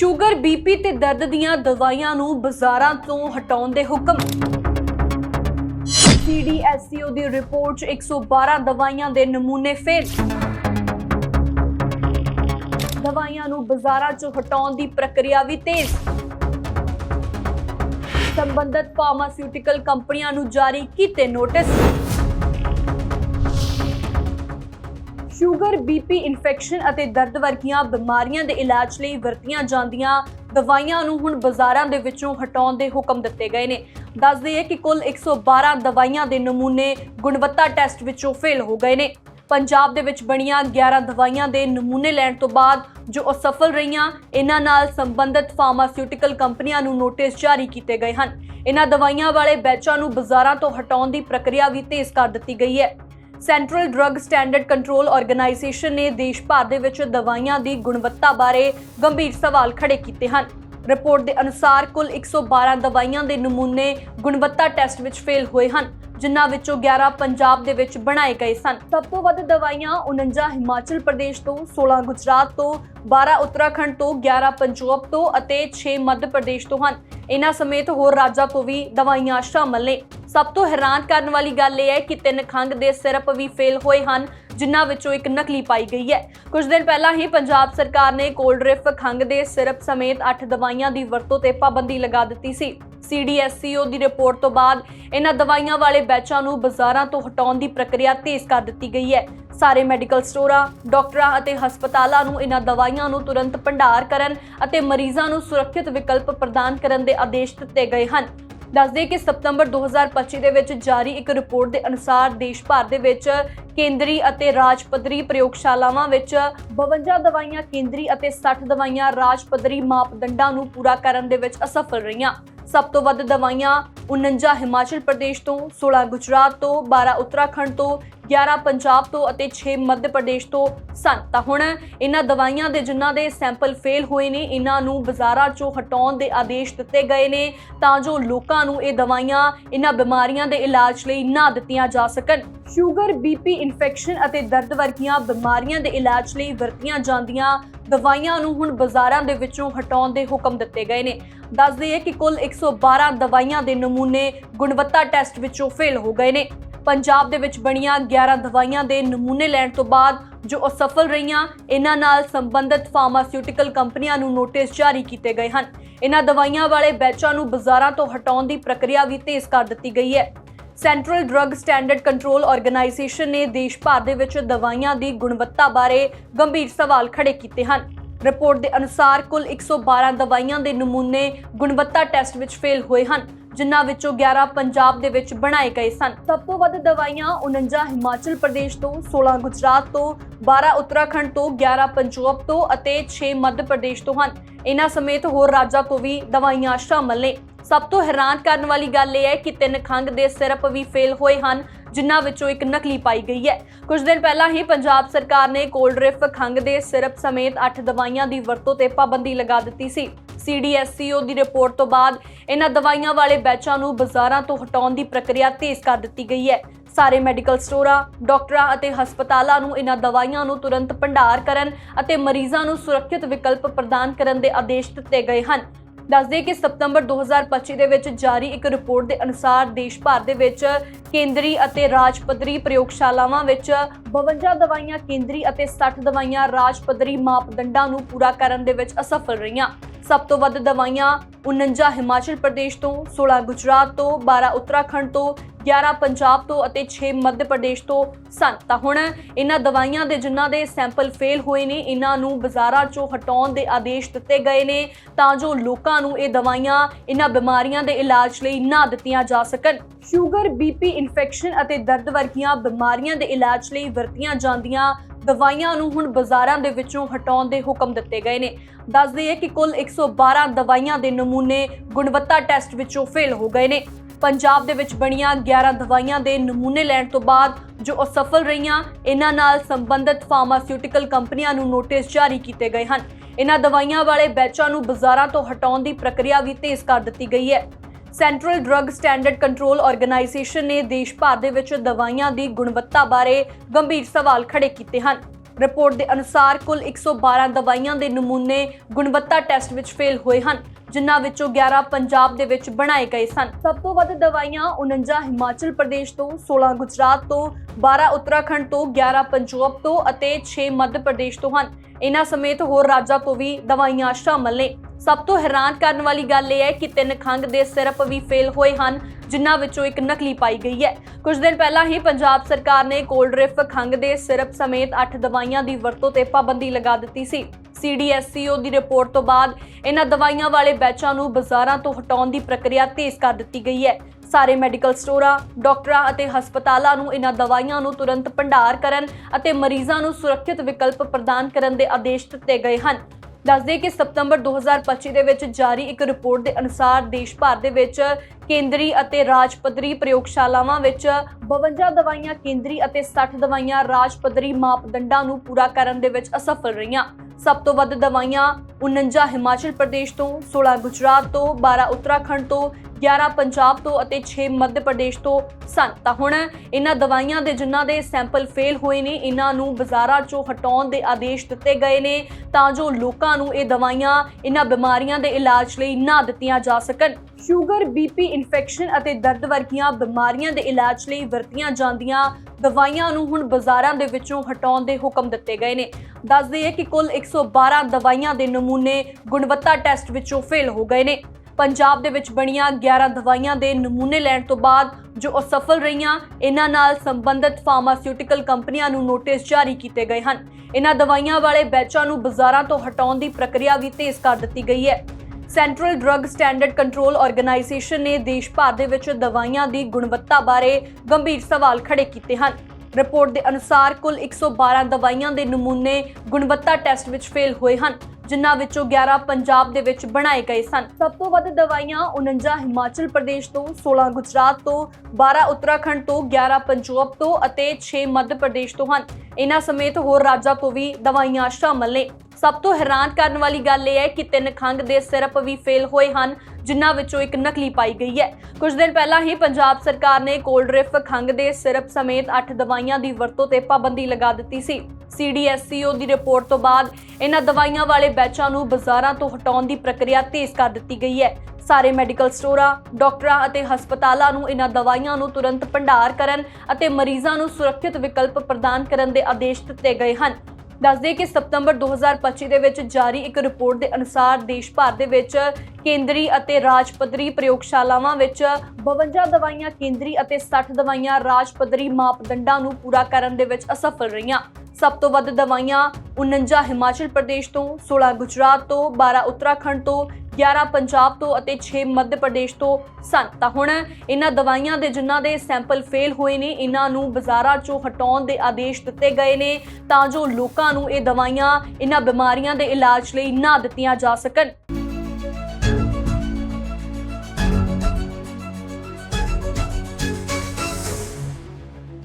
Sugar BP ਤੇ ਦਰਦ ਦੀਆਂ ਦਵਾਈਆਂ ਨੂੰ ਬਾਜ਼ਾਰਾਂ ਤੋਂ ਹਟਾਉਣ ਦੇ ਹੁਕਮ। ਸੀਡੀਐਸਸੀਓ ਦੀ ਰਿਪੋਰਟ 'ਚ 112 ਦਵਾਈਆਂ ਦੇ ਨਮੂਨੇ ਫੇਲ। ਦਵਾਈਆਂ ਨੂੰ ਬਾਜ਼ਾਰਾਂ 'ਚੋਂ ਹਟਾਉਣ ਦੀ ਪ੍ਰਕਿਰਿਆ ਵੀ ਤੇਜ਼। ਸੰਬੰਧਤ ਫਾਰਮਾਸਿਊਟੀਕਲ ਕੰਪਨੀਆਂ ਨੂੰ ਜਾਰੀ ਕੀਤੇ ਨੋਟਿਸ ਸ਼ੂਗਰ ਬੀਪੀ ਇਨਫੈਕਸ਼ਨ ਅਤੇ ਦਰਦ ਵਰਗੀਆਂ ਬਿਮਾਰੀਆਂ ਦੇ ਇਲਾਜ ਲਈ ਵਰਤੀਆਂ ਜਾਂਦੀਆਂ ਦਵਾਈਆਂ ਨੂੰ ਹੁਣ ਬਾਜ਼ਾਰਾਂ ਦੇ ਵਿੱਚੋਂ ਹਟਾਉਣ ਦੇ ਹੁਕਮ ਦਿੱਤੇ ਗਏ ਨੇ। ਦੱਸ ਦਈਏ ਕਿ ਕੁੱਲ 112 ਦਵਾਈਆਂ ਦੇ ਨਮੂਨੇ ਗੁਣਵੱਤਾ ਟੈਸਟ ਵਿੱਚੋਂ ਫੇਲ ਹੋ ਗਏ ਨੇ। ਪੰਜਾਬ ਦੇ ਵਿੱਚ ਬਣੀਆਂ 11 ਦਵਾਈਆਂ ਦੇ ਨਮੂਨੇ ਲੈਣ ਤੋਂ ਬਾਅਦ ਜੋ ਅਸਫਲ ਰਹੀਆਂ, ਇਹਨਾਂ ਨਾਲ ਸੰਬੰਧਿਤ ਫਾਰਮਾਸਿਊਟੀਕਲ ਕੰਪਨੀਆਂ ਨੂੰ ਨੋਟਿਸ ਜਾਰੀ ਕੀਤੇ ਗਏ ਹਨ। ਇਹਨਾਂ ਦਵਾਈਆਂ ਵਾਲੇ ਬੈਚਾਂ ਨੂੰ ਬਾਜ਼ਾਰਾਂ ਤੋਂ ਹਟਾਉਣ ਦੀ ਪ੍ਰਕਿਰਿਆ ਵੀ ਤੇਜ਼ ਕਰ ਦਿੱਤੀ ਗਈ ਹੈ। Central drug standard control organisation ਨੇ ਦੇਸ਼ ਭਰ ਦੇ ਵਿੱਚ ਦਵਾਈਆਂ ਦੀ ਗੁਣਵੱਤਾ ਬਾਰੇ ਗੰਭੀਰ ਸਵਾਲ ਖੜੇ ਕੀਤੇ ਹਨ। ਰਿਪੋਰਟ ਦੇ ਅਨੁਸਾਰ ਕੁੱਲ 112 ਦਵਾਈਆਂ ਦੇ ਨਮੂਨੇ ਗੁਣਵੱਤਾ ਟੈਸਟ ਵਿੱਚ ਫੇਲ ਹੋਏ ਹਨ, ਜਿਨ੍ਹਾਂ ਵਿੱਚੋਂ 11 ਪੰਜਾਬ ਦੇ ਵਿੱਚ ਬਣਾਏ ਗਏ ਸਨ। ਸਭ ਤੋਂ ਵੱਧ ਦਵਾਈਆਂ 49 ਹਿਮਾਚਲ ਪ੍ਰਦੇਸ਼ ਤੋਂ 16 ਗੁਜਰਾਤ ਤੋਂ 12 ਉੱਤਰਾਖੰਡ ਤੋਂ 11 ਪੰਜਾਬ ਤੋਂ ਅਤੇ 6 ਮੱਧ ਪ੍ਰਦੇਸ਼ ਤੋਂ ਹਨ। ਇਹਨਾਂ ਸਮੇਤ ਹੋਰ ਰਾਜਾਂ ਤੋਂ ਵੀ ਦਵਾਈਆਂ ਸ਼ਾਮਲ ਨੇ। ਸਭ ਤੋਂ ਹੈਰਾਨ ਕਰਨ ਵਾਲੀ ਗੱਲ ਇਹ ਹੈ ਕਿ ਤਿੰਨ ਖੰਗ ਦੇ ਸਿਰਪ ਵੀ ਫੇਲ ਹੋਏ ਹਨ, ਜਿਨ੍ਹਾਂ ਵਿੱਚੋਂ ਇੱਕ ਨਕਲੀ ਪਾਈ ਗਈ ਹੈ। ਕੁਝ ਦਿਨ ਪਹਿਲਾਂ ਹੀ ਪੰਜਾਬ ਸਰਕਾਰ ਨੇ ਕੋਲਡ ਰਿਫ ਖੰਗ ਦੇ ਸਿਰਪ ਸਮੇਤ 8 ਦਵਾਈਆਂ ਦੀ ਵਰਤੋਂ ਤੇ ਪਾਬੰਦੀ ਲਗਾ ਦਿੱਤੀ ਸੀ। ਸੀਡੀਐਸਸੀਓ ਦੀ ਰਿਪੋਰਟ ਤੋਂ ਬਾਅਦ ਇਹਨਾਂ ਦਵਾਈਆਂ ਵਾਲੇ ਬੈਚਾਂ ਨੂੰ ਬਾਜ਼ਾਰਾਂ ਤੋਂ ਹਟਾਉਣ ਦੀ ਪ੍ਰਕਿਰਿਆ ਤੇਜ਼ ਕਰ ਦਿੱਤੀ ਗਈ ਹੈ। ਸਾਰੇ ਮੈਡੀਕਲ ਸਟੋਰਾਂ, ਡਾਕਟਰਾਂ ਅਤੇ ਹਸਪਤਾਲਾਂ ਨੂੰ ਇਹਨਾਂ ਦਵਾਈਆਂ ਨੂੰ ਤੁਰੰਤ ਭੰਡਾਰ ਕਰਨ ਅਤੇ ਮਰੀਜ਼ਾਂ ਨੂੰ ਸੁਰੱਖਿਅਤ ਵਿਕਲਪ ਪ੍ਰਦਾਨ ਕਰਨ ਦੇ ਆਦੇਸ਼ ਦਿੱਤੇ ਗਏ ਹਨ। ਦੱਸਦੇ ਕਿ ਸਤੰਬਰ 2025 ਦੇ ਵਿੱਚ ਜਾਰੀ ਇੱਕ ਰਿਪੋਰਟ ਦੇ ਅਨੁਸਾਰ ਦੇਸ਼ ਭਰ ਦੇ ਵਿੱਚ ਕੇਂਦਰੀ ਅਤੇ ਰਾਜ ਪੱਧਰੀ ਪ੍ਰਯੋਗਸ਼ਾਲਾਵਾਂ ਵਿੱਚ 52 ਦਵਾਈਆਂ ਕੇਂਦਰੀ ਅਤੇ 60 ਦਵਾਈਆਂ ਰਾਜ ਪੱਧਰੀ ਮਾਪਦੰਡਾਂ ਨੂੰ ਪੂਰਾ ਕਰਨ ਦੇ ਵਿੱਚ ਅਸਫਲ ਰਹੀਆਂ। ਸਭ ਤੋਂ ਵੱਧ ਦਵਾਈਆਂ 49 ਹਿਮਾਚਲ ਪ੍ਰਦੇਸ਼ ਤੋਂ 16 ਗੁਜਰਾਤ ਤੋਂ 12 ਉੱਤਰਾਖੰਡ ਤੋਂ 11 ਪੰਜਾਬ ਤੋਂ ਅਤੇ 6 ਮੱਧ ਪ੍ਰਦੇਸ਼ ਤੋਂ ਸਨ। ਤਾਂ ਹੁਣ ਇਹਨਾਂ ਦਵਾਈਆਂ ਦੇ ਜਿਨ੍ਹਾਂ ਦੇ ਸੈਂਪਲ ਫੇਲ ਹੋਏ ਨੇ, ਇਹਨਾਂ ਨੂੰ ਬਾਜ਼ਾਰਾਂ 'ਚੋਂ ਹਟਾਉਣ ਦੇ ਆਦੇਸ਼ ਦਿੱਤੇ ਗਏ ਨੇ ਤਾਂ ਜੋ ਲੋਕਾਂ ਨੂੰ ਇਹ ਦਵਾਈਆਂ, ਇਹਨਾਂ ਬਿਮਾਰੀਆਂ ਦੇ ਇਲਾਜ ਲਈ ਨਾ ਦਿੱਤੀਆਂ ਜਾ ਸਕਣ। ਸ਼ੂਗਰ ਬੀਪੀ ਇਨਫੈਕਸ਼ਨ ਅਤੇ ਦਰਦ ਵਰਗੀਆਂ ਬਿਮਾਰੀਆਂ ਦੇ ਇਲਾਜ ਲਈ ਵਰਤੀਆਂ ਜਾਂਦੀਆਂ ਦਵਾਈਆਂ ਨੂੰ ਹੁਣ ਬਾਜ਼ਾਰਾਂ ਦੇ ਵਿੱਚੋਂ ਹਟਾਉਣ ਦੇ ਹੁਕਮ ਦਿੱਤੇ ਗਏ ਨੇ। ਦੱਸ ਦਈਏ ਕਿ ਕੁੱਲ 112 ਦਵਾਈਆਂ ਦੇ ਨਮੂਨੇ ਗੁਣਵੱਤਾ ਟੈਸਟ ਵਿੱਚੋਂ ਫੇਲ ਹੋ ਗਏ ਨੇ। ਪੰਜਾਬ ਦੇ ਵਿੱਚ ਬਣੀਆਂ 11 ਦਵਾਈਆਂ ਦੇ ਨਮੂਨੇ ਲੈਣ ਤੋਂ ਬਾਅਦ ਜੋ ਅਸਫਲ ਰਹੀਆਂ, ਇਹਨਾਂ ਨਾਲ ਸੰਬੰਧਿਤ ਫਾਰਮਾਸਿਊਟੀਕਲ ਕੰਪਨੀਆਂ ਨੂੰ ਨੋਟਿਸ ਜਾਰੀ ਕੀਤੇ ਗਏ ਹਨ। ਇਹਨਾਂ ਦਵਾਈਆਂ ਵਾਲੇ ਬੈਚਾਂ ਨੂੰ ਬਾਜ਼ਾਰਾਂ ਤੋਂ ਹਟਾਉਣ ਦੀ ਪ੍ਰਕਿਰਿਆ ਵੀ ਤੇਜ਼ ਕਰ ਦਿੱਤੀ ਗਈ ਹੈ। Central drug standard control organisation ਨੇ ਦੇਸ਼ ਭਰ ਦੇ ਵਿੱਚ ਦਵਾਈਆਂ ਦੀ ਗੁਣਵੱਤਾ ਬਾਰੇ ਗੰਭੀਰ ਸਵਾਲ ਖੜੇ ਕੀਤੇ ਹਨ। ਰਿਪੋਰਟ ਦੇ ਅਨੁਸਾਰ ਕੁੱਲ 112 ਦਵਾਈਆਂ ਦੇ ਨਮੂਨੇ ਗੁਣਵੱਤਾ ਟੈਸਟ ਵਿੱਚ ਫੇਲ ਹੋਏ ਹਨ, ਜਿਨ੍ਹਾਂ ਵਿੱਚੋਂ 11 ਪੰਜਾਬ ਦੇ ਵਿੱਚ ਬਣਾਏ ਗਏ ਸਨ। ਸਭ ਤੋਂ ਵੱਧ ਦਵਾਈਆਂ 49 ਹਿਮਾਚਲ ਪ੍ਰਦੇਸ਼ ਤੋਂ 16 ਗੁਜਰਾਤ ਤੋਂ 12 ਉੱਤਰਾਖੰਡ ਤੋਂ 11 ਪੰਜਾਬ ਤੋਂ ਅਤੇ 6 ਮੱਧ ਪ੍ਰਦੇਸ਼ ਤੋਂ ਹਨ। ਇਹਨਾਂ ਸਮੇਤ ਹੋਰ ਰਾਜਾਂ ਤੋਂ ਵੀ ਦਵਾਈਆਂ ਸ਼ਾਮਲ ਨੇ। ਸਭ ਤੋਂ ਹੈਰਾਨ ਕਰਨ ਵਾਲੀ ਗੱਲ ਇਹ ਹੈ ਕਿ ਤਿੰਨ ਖੰਗ ਦੇ ਸਿਰਪ ਵੀ ਫੇਲ ਹੋਏ ਹਨ ਜਿਨ੍ਹਾਂ ਵਿੱਚੋਂ ਇੱਕ ਨਕਲੀ ਪਾਈ ਗਈ ਹੈ। ਕੁਝ ਦਿਨ ਪਹਿਲਾਂ ਹੀ ਪੰਜਾਬ ਸਰਕਾਰ ਨੇ ਕੋਲਡ ਰਿਫ ਖੰਗ ਦੇ ਸਿਰਪ ਸਮੇਤ 8 ਦਵਾਈਆਂ ਦੀ ਵਰਤੋਂ ਤੇ ਪਾਬੰਦੀ ਲਗਾ ਦਿੱਤੀ ਸੀ। ਸੀਡੀਐਸਸੀਓ ਦੀ ਰਿਪੋਰਟ ਤੋਂ ਬਾਅਦ ਇਹਨਾਂ ਦਵਾਈਆਂ ਵਾਲੇ ਬੈਚਾਂ ਨੂੰ ਬਾਜ਼ਾਰਾਂ ਤੋਂ ਹਟਾਉਣ ਦੀ ਪ੍ਰਕਿਰਿਆ ਤੇਜ਼ ਕਰ ਦਿੱਤੀ ਗਈ ਹੈ। ਸਾਰੇ ਮੈਡੀਕਲ ਸਟੋਰਾਂ, ਡਾਕਟਰਾਂ ਅਤੇ ਹਸਪਤਾਲਾਂ ਨੂੰ ਇਹਨਾਂ ਦਵਾਈਆਂ ਨੂੰ ਤੁਰੰਤ ਭੰਡਾਰ ਕਰਨ ਅਤੇ ਮਰੀਜ਼ਾਂ ਨੂੰ ਸੁਰੱਖਿਅਤ ਵਿਕਲਪ ਪ੍ਰਦਾਨ ਕਰਨ ਦੇ ਆਦੇਸ਼ ਦਿੱਤੇ ਗਏ ਹਨ। ਦੱਸਦੇ ਕਿ ਸਤੰਬਰ 2025 ਦੇ ਵਿੱਚ ਜਾਰੀ ਇੱਕ ਰਿਪੋਰਟ ਦੇ ਅਨੁਸਾਰ ਦੇਸ਼ ਭਰ ਦੇ ਵਿੱਚ ਕੇਂਦਰੀ ਅਤੇ ਰਾਜ ਪੱਧਰੀ ਪ੍ਰਯੋਗਸ਼ਾਲਾਵਾਂ ਵਿੱਚ 52 ਦਵਾਈਆਂ ਕੇਂਦਰੀ ਅਤੇ 60 ਦਵਾਈਆਂ ਰਾਜ ਪੱਧਰੀ ਮਾਪਦੰਡਾਂ ਨੂੰ ਪੂਰਾ ਕਰਨ ਦੇ ਵਿੱਚ ਅਸਫਲ ਰਹੀਆਂ। ਸਭ ਤੋਂ ਵੱਧ ਦਵਾਈਆਂ 49 ਹਿਮਾਚਲ ਪ੍ਰਦੇਸ਼ ਤੋਂ 16 ਗੁਜਰਾਤ ਤੋਂ 12 ਉੱਤਰਾਖੰਡ ਤੋਂ 11 ਪੰਜਾਬ ਤੋਂ ਅਤੇ 6 ਮੱਧ ਪ੍ਰਦੇਸ਼ ਤੋਂ ਸਨ। ਤਾਂ ਹੁਣ ਇਹਨਾਂ ਦਵਾਈਆਂ ਦੇ ਜਿਨ੍ਹਾਂ ਦੇ ਸੈਂਪਲ ਫੇਲ ਹੋਏ ਨੇ, ਇਹਨਾਂ ਨੂੰ ਬਾਜ਼ਾਰਾਂ 'ਚੋਂ ਹਟਾਉਣ ਦੇ ਆਦੇਸ਼ ਦਿੱਤੇ ਗਏ ਨੇ ਤਾਂ ਜੋ ਲੋਕਾਂ ਨੂੰ ਇਹ ਦਵਾਈਆਂ, ਇਹਨਾਂ ਬਿਮਾਰੀਆਂ ਦੇ ਇਲਾਜ ਲਈ ਨਾ ਦਿੱਤੀਆਂ ਜਾ ਸਕਣ। ਸ਼ੂਗਰ ਬੀਪੀ ਇਨਫੈਕਸ਼ਨ ਅਤੇ ਦਰਦ ਵਰਗੀਆਂ ਬਿਮਾਰੀਆਂ ਦੇ ਇਲਾਜ ਲਈ ਵਰਤੀਆਂ ਜਾਂਦੀਆਂ ਦਵਾਈਆਂ ਨੂੰ ਹੁਣ ਬਾਜ਼ਾਰਾਂ ਦੇ ਵਿੱਚੋਂ ਹਟਾਉਣ ਦੇ ਹੁਕਮ ਦਿੱਤੇ ਗਏ ਨੇ। ਦੱਸ ਦਈਏ ਕਿ ਕੁੱਲ 112 ਦਵਾਈਆਂ ਦੇ ਨਮੂਨੇ ਗੁਣਵੱਤਾ ਟੈਸਟ ਵਿੱਚੋਂ ਫੇਲ ਹੋ ਗਏ ਨੇ। ਪੰਜਾਬ ਦੇ ਵਿੱਚ ਬਣੀਆਂ 11 ਦਵਾਈਆਂ ਦੇ ਨਮੂਨੇ ਲੈਣ ਤੋਂ ਬਾਅਦ ਜੋ ਅਸਫਲ ਰਹੀਆਂ, ਇਹਨਾਂ ਨਾਲ ਸੰਬੰਧਿਤ ਫਾਰਮਾਸਿਊਟੀਕਲ ਕੰਪਨੀਆਂ ਨੂੰ ਨੋਟਿਸ ਜਾਰੀ ਕੀਤੇ ਗਏ ਹਨ। ਇਹਨਾਂ ਦਵਾਈਆਂ ਵਾਲੇ ਬੈਚਾਂ ਨੂੰ ਬਾਜ਼ਾਰਾਂ ਤੋਂ ਹਟਾਉਣ ਦੀ ਪ੍ਰਕਿਰਿਆ ਵੀ ਤੇਜ਼ ਕਰ ਦਿੱਤੀ ਗਈ ਹੈ। Central drug standard control organisation ਨੇ ਦੇਸ਼ ਭਰ ਦੇ ਵਿੱਚ ਦਵਾਈਆਂ ਦੀ ਗੁਣਵੱਤਾ ਬਾਰੇ ਗੰਭੀਰ ਸਵਾਲ ਖੜੇ ਕੀਤੇ ਹਨ। ਰਿਪੋਰਟ ਦੇ ਅਨੁਸਾਰ ਕੁੱਲ 112 ਦਵਾਈਆਂ ਦੇ ਨਮੂਨੇ ਗੁਣਵੱਤਾ ਟੈਸਟ ਵਿੱਚ ਫੇਲ ਹੋਏ ਹਨ, ਜਿਨ੍ਹਾਂ ਵਿੱਚੋਂ 11 ਪੰਜਾਬ ਦੇ ਵਿੱਚ ਬਣਾਏ ਗਏ ਸਨ। ਸਭ ਤੋਂ ਵੱਧ ਦਵਾਈਆਂ 49 ਹਿਮਾਚਲ ਪ੍ਰਦੇਸ਼ ਤੋਂ 16 ਗੁਜਰਾਤ ਤੋਂ 12 ਉੱਤਰਾਖੰਡ ਤੋਂ 11 ਪੰਜਾਬ ਤੋਂ ਅਤੇ 6 ਮੱਧ ਪ੍ਰਦੇਸ਼ ਤੋਂ ਹਨ। ਇਹਨਾਂ ਸਮੇਤ ਹੋਰ ਰਾਜਾਂ ਤੋਂ ਵੀ ਦਵਾਈਆਂ ਸ਼ਾਮਲ ਨੇ। ਸਭ ਤੋਂ ਹੈਰਾਨ ਕਰਨ ਵਾਲੀ ਗੱਲ ਇਹ ਹੈ ਕਿ ਤਿੰਨ ਖੰਗ ਦੇ ਸਿਰਪ ਵੀ ਫੇਲ ਹੋਏ ਹਨ, ਜਿਨ੍ਹਾਂ ਵਿੱਚੋਂ ਇੱਕ ਨਕਲੀ ਪਾਈ ਗਈ ਹੈ। ਕੁਝ ਦਿਨ ਪਹਿਲਾਂ ਹੀ ਪੰਜਾਬ ਸਰਕਾਰ ਨੇ ਕੋਲਡ ਰਿਫ ਖੰਗ ਦੇ ਸਿਰਪ ਸਮੇਤ 8 ਦਵਾਈਆਂ ਦੀ ਵਰਤੋਂ ਤੇ ਪਾਬੰਦੀ ਲਗਾ ਦਿੱਤੀ ਸੀ। ਸੀਡੀਐਸਸੀਓ ਦੀ ਰਿਪੋਰਟ ਤੋਂ ਬਾਅਦ ਇਹਨਾਂ ਦਵਾਈਆਂ ਵਾਲੇ ਬੈਚਾਂ ਨੂੰ ਬਾਜ਼ਾਰਾਂ ਤੋਂ ਹਟਾਉਣ ਦੀ ਪ੍ਰਕਿਰਿਆ ਤੇਜ਼ ਕਰ ਦਿੱਤੀ ਗਈ ਹੈ। ਸਾਰੇ ਮੈਡੀਕਲ ਸਟੋਰਾਂ, ਡਾਕਟਰਾਂ ਅਤੇ ਹਸਪਤਾਲਾਂ ਨੂੰ ਇਹਨਾਂ ਦਵਾਈਆਂ ਨੂੰ ਤੁਰੰਤ ਭੰਡਾਰ ਕਰਨ ਅਤੇ ਮਰੀਜ਼ਾਂ ਨੂੰ ਸੁਰੱਖਿਅਤ ਵਿਕਲਪ ਪ੍ਰਦਾਨ ਕਰਨ ਦੇ ਆਦੇਸ਼ ਦਿੱਤੇ ਗਏ ਹਨ। ਦੱਸਦੇ ਕਿ ਸਤੰਬਰ 2025 ਦੇ ਵਿੱਚ ਜਾਰੀ ਇੱਕ ਰਿਪੋਰਟ ਦੇ ਅਨੁਸਾਰ ਦੇਸ਼ ਭਰ ਦੇ ਵਿੱਚ ਕੇਂਦਰੀ ਅਤੇ ਰਾਜ ਪੱਧਰੀ ਪ੍ਰਯੋਗਸ਼ਾਲਾਵਾਂ ਵਿੱਚ 52 ਦਵਾਈਆਂ ਕੇਂਦਰੀ ਅਤੇ 60 ਦਵਾਈਆਂ ਰਾਜ ਪੱਧਰੀ ਮਾਪਦੰਡਾਂ ਨੂੰ ਪੂਰਾ ਕਰਨ ਦੇ ਵਿੱਚ ਅਸਫਲ ਰਹੀਆਂ। ਸਭ ਤੋਂ ਵੱਧ ਦਵਾਈਆਂ 49 ਹਿਮਾਚਲ ਪ੍ਰਦੇਸ਼ ਤੋਂ 16 ਗੁਜਰਾਤ ਤੋਂ 12 ਉੱਤਰਾਖੰਡ ਤੋਂ 11 ਪੰਜਾਬ ਤੋਂ ਅਤੇ 6 ਮੱਧ ਪ੍ਰਦੇਸ਼ ਤੋਂ ਸਨ। ਤਾਂ ਹੁਣ ਇਹਨਾਂ ਦਵਾਈਆਂ ਦੇ ਜਿਨ੍ਹਾਂ ਦੇ ਸੈਂਪਲ ਫੇਲ ਹੋਏ ਨੇ, ਇਹਨਾਂ ਨੂੰ ਬਾਜ਼ਾਰਾਂ 'ਚੋਂ ਹਟਾਉਣ ਦੇ ਆਦੇਸ਼ ਦਿੱਤੇ ਗਏ ਨੇ ਤਾਂ ਜੋ ਲੋਕਾਂ ਨੂੰ ਇਹ ਦਵਾਈਆਂ, ਇਹਨਾਂ ਬਿਮਾਰੀਆਂ ਦੇ ਇਲਾਜ ਲਈ ਨਾ ਦਿੱਤੀਆਂ ਜਾ ਸਕਣ। ਸ਼ੂਗਰ ਬੀਪੀ ਇਨਫੈਕਸ਼ਨ ਅਤੇ ਦਰਦ ਵਰਗੀਆਂ ਬਿਮਾਰੀਆਂ ਦੇ ਇਲਾਜ ਲਈ ਵਰਤੀਆਂ ਜਾਂਦੀਆਂ ਦਵਾਈਆਂ ਨੂੰ ਹੁਣ ਬਾਜ਼ਾਰਾਂ ਦੇ ਵਿੱਚੋਂ ਹਟਾਉਣ ਦੇ ਹੁਕਮ ਦਿੱਤੇ ਗਏ ਨੇ। ਦੱਸਦੇ ਹੈ ਕਿ ਕੁੱਲ 112 ਦਵਾਈਆਂ ਦੇ ਨਮੂਨੇ ਗੁਣਵੱਤਾ ਟੈਸਟ ਵਿੱਚੋਂ ਫੇਲ ਹੋ ਗਏ ਨੇ। ਪੰਜਾਬ ਦੇ ਵਿੱਚ ਬਣੀਆਂ 11 ਦਵਾਈਆਂ ਦੇ ਨਮੂਨੇ ਲੈਣ ਤੋਂ ਬਾਅਦ ਜੋ ਅਸਫਲ ਰਹੀਆਂ, ਇਹਨਾਂ ਨਾਲ ਸੰਬੰਧਿਤ ਫਾਰਮਾਸਿਊਟੀਕਲ ਕੰਪਨੀਆਂ ਨੂੰ ਨੋਟਿਸ ਜਾਰੀ ਕੀਤੇ ਗਏ ਹਨ। ਇਹਨਾਂ ਦਵਾਈਆਂ ਵਾਲੇ ਬੈਚਾਂ ਨੂੰ ਬਾਜ਼ਾਰਾਂ ਤੋਂ ਹਟਾਉਣ ਦੀ ਪ੍ਰਕਿਰਿਆ ਵੀ ਤੇਜ਼ ਕਰ ਦਿੱਤੀ ਗਈ ਹੈ। Central drug standard control organisation ਨੇ ਦੇਸ਼ ਭਰ ਦੇ ਵਿੱਚ ਦਵਾਈਆਂ ਦੀ ਗੁਣਵੱਤਾ ਬਾਰੇ ਗੰਭੀਰ ਸਵਾਲ ਖੜੇ ਕੀਤੇ ਹਨ। ਰਿਪੋਰਟ ਦੇ ਅਨੁਸਾਰ ਕੁੱਲ 112 ਦਵਾਈਆਂ ਦੇ ਨਮੂਨੇ ਗੁਣਵੱਤਾ ਟੈਸਟ ਵਿੱਚ ਫੇਲ ਹੋਏ ਹਨ। ਜਿਨ੍ਹਾਂ ਵਿੱਚੋਂ 11 ਪੰਜਾਬ ਦੇ ਵਿੱਚ ਬਣਾਏ ਗਏ ਸਨ। ਸਭ ਤੋਂ ਵੱਧ ਦਵਾਈਆਂ 49 ਹਿਮਾਚਲ ਪ੍ਰਦੇਸ਼ ਤੋਂ 16 ਗੁਜਰਾਤ ਤੋਂ 12 ਉੱਤਰਾਖੰਡ ਤੋਂ 11 ਪੰਜਾਬ ਤੋਂ ਅਤੇ 6 ਮੱਧ ਪ੍ਰਦੇਸ਼ ਤੋਂ ਹਨ। ਇਹਨਾਂ ਸਮੇਤ ਹੋਰ ਰਾਜਾਂ ਤੋਂ ਵੀ ਦਵਾਈਆਂ ਸ਼ਾਮਲ ਨੇ। ਸਭ ਤੋਂ ਹੈਰਾਨ ਕਰਨ ਵਾਲੀ ਗੱਲ ਇਹ ਹੈ ਕਿ ਤਿੰਨ ਖੰਗ ਦੇ ਸਿਰਪ ਵੀ ਫੇਲ ਹੋਏ ਹਨ। ਜਿਨ੍ਹਾਂ ਵਿੱਚੋਂ ਇੱਕ ਨਕਲੀ ਪਾਈ ਗਈ ਹੈ। ਕੁਝ ਦਿਨ ਪਹਿਲਾਂ ਹੀ ਪੰਜਾਬ ਸਰਕਾਰ ਨੇ ਕੋਲਡ ਰਿਫ ਖੰਗ ਦੇ ਸਿਰਪ ਸਮੇਤ 8 ਦਵਾਈਆਂ ਦੀ ਵਰਤੋਂ ਤੇ ਪਾਬੰਦੀ ਲਗਾ ਦਿੱਤੀ ਸੀ। ਸੀਡੀਐਸਸੀਓ ਦੀ ਰਿਪੋਰਟ ਤੋਂ ਬਾਅਦ ਇਹਨਾਂ ਦਵਾਈਆਂ ਵਾਲੇ ਬੈਚਾਂ ਨੂੰ ਬਾਜ਼ਾਰਾਂ ਤੋਂ ਹਟਾਉਣ ਦੀ ਪ੍ਰਕਿਰਿਆ ਤੇਜ਼ ਕਰ ਦਿੱਤੀ ਗਈ ਹੈ। ਸਾਰੇ ਮੈਡੀਕਲ ਸਟੋਰਾਂ, ਡਾਕਟਰਾਂ ਅਤੇ ਹਸਪਤਾਲਾਂ ਨੂੰ ਇਹਨਾਂ ਦਵਾਈਆਂ ਨੂੰ ਤੁਰੰਤ ਭੰਡਾਰ ਕਰਨ ਅਤੇ ਮਰੀਜ਼ਾਂ ਨੂੰ ਸੁਰੱਖਿਅਤ ਵਿਕਲਪ ਪ੍ਰਦਾਨ ਕਰਨ ਦੇ ਆਦੇਸ਼ ਦਿੱਤੇ ਗਏ ਹਨ। ਦੱਸਦੇ ਕਿ ਸਤੰਬਰ 2025 ਦੇ ਵਿੱਚ ਜਾਰੀ ਇੱਕ ਰਿਪੋਰਟ ਦੇ ਅਨੁਸਾਰ ਦੇਸ਼ ਭਰ ਦੇ ਵਿੱਚ ਕੇਂਦਰੀ ਅਤੇ ਰਾਜ ਪੱਧਰੀ ਪ੍ਰਯੋਗਸ਼ਾਲਾਵਾਂ ਵਿੱਚ 52 ਦਵਾਈਆਂ ਕੇਂਦਰੀ ਅਤੇ 60 ਦਵਾਈਆਂ ਰਾਜ ਪੱਧਰੀ ਮਾਪਦੰਡਾਂ ਨੂੰ ਪੂਰਾ ਕਰਨ ਦੇ ਵਿੱਚ ਅਸਫਲ ਰਹੀਆਂ। ਸਭ ਤੋਂ ਵੱਧ ਦਵਾਈਆਂ 49 ਹਿਮਾਚਲ ਪ੍ਰਦੇਸ਼ ਤੋਂ 16 ਗੁਜਰਾਤ ਤੋਂ 12 ਉੱਤਰਾਖੰਡ ਤੋਂ 11 ਪੰਜਾਬ ਤੋਂ ਅਤੇ 6 ਮੱਧ ਪ੍ਰਦੇਸ਼ ਤੋਂ ਸਨ। ਤਾਂ ਹੁਣ ਇਹਨਾਂ ਦਵਾਈਆਂ ਦੇ ਜਿਨ੍ਹਾਂ ਦੇ ਸੈਂਪਲ ਫੇਲ ਹੋਏ ਨੇ, ਇਹਨਾਂ ਨੂੰ ਬਾਜ਼ਾਰਾਂ 'ਚੋਂ ਹਟਾਉਣ ਦੇ ਆਦੇਸ਼ ਦਿੱਤੇ ਗਏ ਨੇ ਤਾਂ ਜੋ ਲੋਕਾਂ ਨੂੰ ਇਹ ਦਵਾਈਆਂ, ਇਹਨਾਂ ਬਿਮਾਰੀਆਂ ਦੇ ਇਲਾਜ ਲਈ ਨਾ ਦਿੱਤੀਆਂ ਜਾ ਸਕਣ।